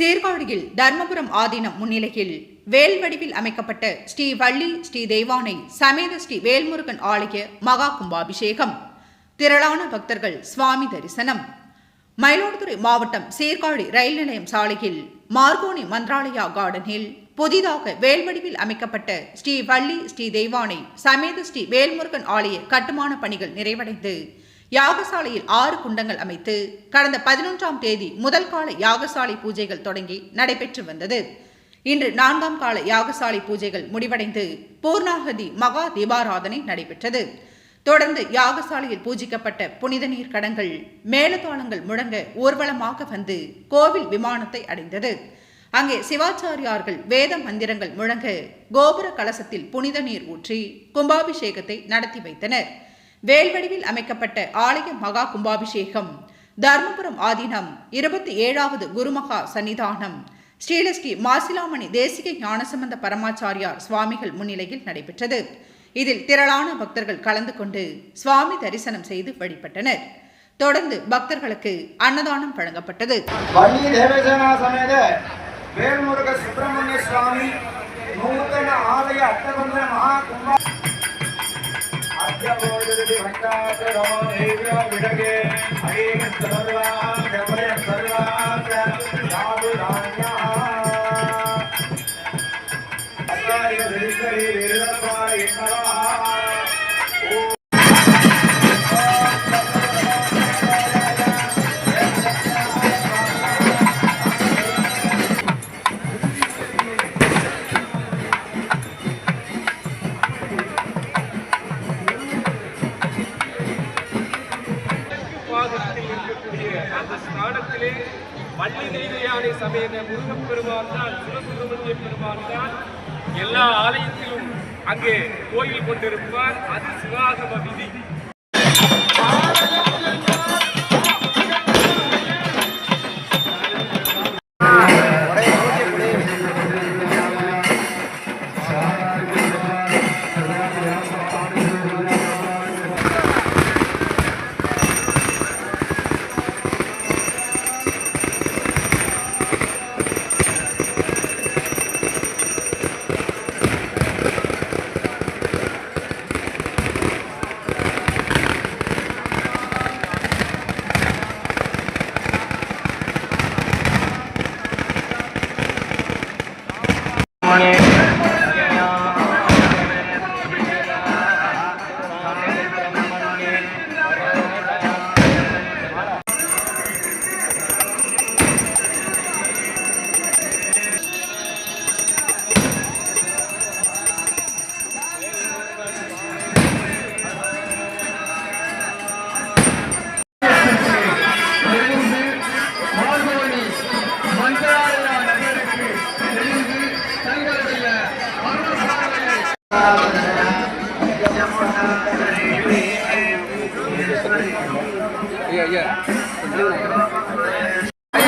சீர்காழியில் தர்மபுரம் ஆதீனம் முன்னிலையில் வேல் வடிவில் அமைக்கப்பட்ட ஸ்ரீ வள்ளி ஸ்ரீ தெய்வானை சமேத ஸ்ரீ வேல்முருகன் ஆலய மகா கும்பாபிஷேகம். திரளான பக்தர்கள் சுவாமி தரிசனம். மயிலாடுதுறை மாவட்டம் சீர்காழி ரயில் நிலையம் சாலையில் மார்கோனி மந்த்ராலயா கார்டனில் புதிதாக வேல்வடிவில் அமைக்கப்பட்ட ஸ்ரீ வள்ளி ஸ்ரீ தெய்வானை சமேத ஸ்ரீ வேல்முருகன் ஆலய கட்டுமான பணிகள் நிறைவடைந்து யாகசாலையில் ஆறு குண்டங்கள் அமைத்து கடந்த பதினொன்றாம் தேதி முதல் கால யாகசாலை பூஜைகள் தொடங்கி நடைபெற்று வந்தது. இன்று நான்காம் கால யாகசாலை பூஜைகள் முடிவடைந்து பூர்ணாகதி மகா தீபாராதனை நடைபெற்றது. தொடர்ந்து யாகசாலையில் பூஜிக்கப்பட்ட புனித நீர் கடங்கள் மேலதாளங்கள் முழங்க ஊர்வலமாக வந்து கோவில் விமானத்தை அடைந்தது. அங்கே சிவாச்சாரியார்கள் வேத மந்திரங்கள் முழங்க கோபுர கலசத்தில் புனித நீர் ஊற்றி கும்பாபிஷேகத்தை நடத்தி வைத்தனர். வேல்வடிவில் அமைக்கப்பட்ட ஆலய மகா கும்பாபிஷேகம். தர்மபுரம் ஆதீனம் இருபத்தி ஏழாவது குருமகா சன்னிதானம். ஸ்ரீலஸ்ரீ மாசிலாமணி தேசிக ஞானசம்பந்த பரமாச்சாரியார் சுவாமிகள் முன்னிலையில் நடைபெற்றது. இதில் திரளான பக்தர்கள் கலந்து கொண்டு சுவாமி தரிசனம் செய்து வழிபட்டனர். தொடர்ந்து பக்தர்களுக்கு அன்னதானம் வழங்கப்பட்டது. வேல்முருக சுப்பிரமணிய சுவாமி நூತನ ஆலய அட்டபந்த மகா सर्वा सर्वा ஸ்தானத்திலே வள்ளி தெய்வயானை சமேத முருகப்பெருமான் தான் சிவசுப்பிரமணிய பெருமான் தான் எல்லா ஆலயத்திலும் அங்கே கோயில் கொண்டிருப்பார். அது சிவாகம விதி. money.